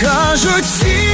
Кажуть, всі